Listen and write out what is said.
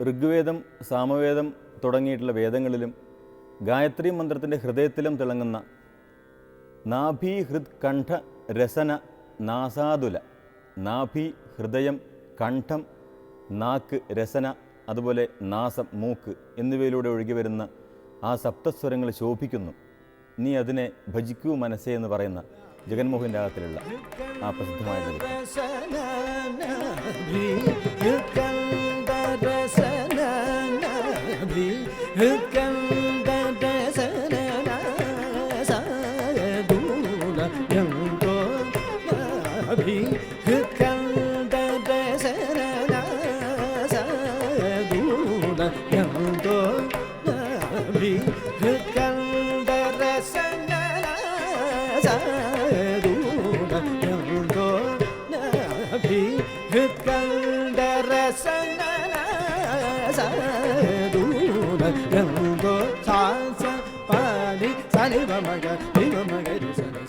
ഋഗ്വേദം സാമവേദം തുടങ്ങിയിട്ടുള്ള വേദങ്ങളിലും ഗായത്രി മന്ത്രത്തിന്റെ ഹൃദയത്തിലും തിളങ്ങുന്ന നാഭി ഹൃദ് കണ്ഠ രസന നാസാതുല നാഭി ഹൃദയം കണ്ഠം നാക്ക് രസന അതുപോലെ നാസം മൂക്ക് എന്നിവയിലൂടെ ഒഴുകി വരുന്ന ആ സപ്തസ്വരങ്ങൾ ശോഭിക്കുന്നു. നീ അതിനെ ഭജിക്കൂ മനസ്സേ എന്ന് പറയുന്ന ജഗൻമോഹൻ രാഗത്തിലുള്ള ആ പ്രസിദ്ധമായ Hütkal der Sangana Sangana ಗಂಗೋ ಸಾಸ ಪಾನಿ ಸನಿ ಮಗ ನಿಮ್ಮ ಮಗರಿ ಸನಿ